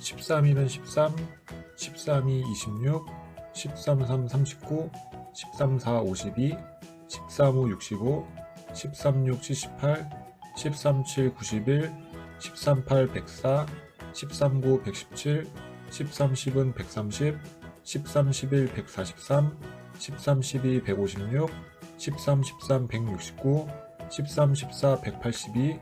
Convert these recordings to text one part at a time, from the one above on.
13일은 13, 13이 26, 13, 3, 39, 13, 4, 52, 13, 5, 65, 13, 6, 78, 13, 7, 91, 13, 8, 104, 13, 9, 117, 13, 10은 130, 13, 11, 143, 13, 12, 156, 13, 13, 169, 13, 14, 182,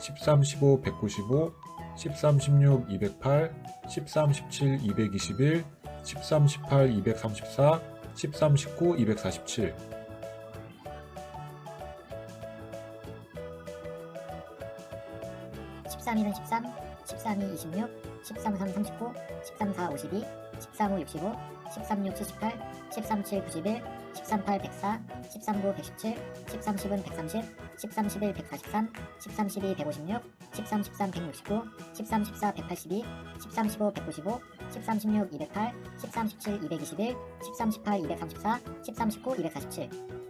13, 15, 195, 13, 16, 208, 13, 17, 221, 13, 18, 234, 13, 19, 247. 13일은 13, 13이 26, 13, 3, 39, 13, 4, 52, 13, 5, 65, 13, 6, 78, 13, 7, 91, 13, 8, 104, 13, 9, 117, 13, 10은 130, 13, 11, 143, 13, 12, 156, 13, 13, 169, 13, 14, 182, 13, 15, 195, 13, 16, 208, 13, 17, 221, 13, 18, 234, 13, 19, 247.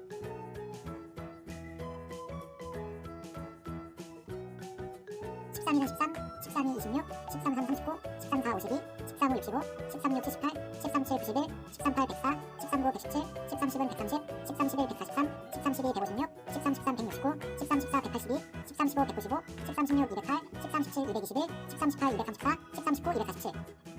13일은 13, 13이 26, 13, 3, 39, 13, 4, 52, 13, 5, 65, 13, 6, 78, 13, 7, 91, 13, 8, 104, 13, 9, 117, 13, 10은 130, 13, 11, 143, 13, 12, 156, 13, 13, 169, 13, 14, 182, 13, 15, 195, 13, 16, 208, 13, 17, 221, 13, 18, 234, 13, 19, 247.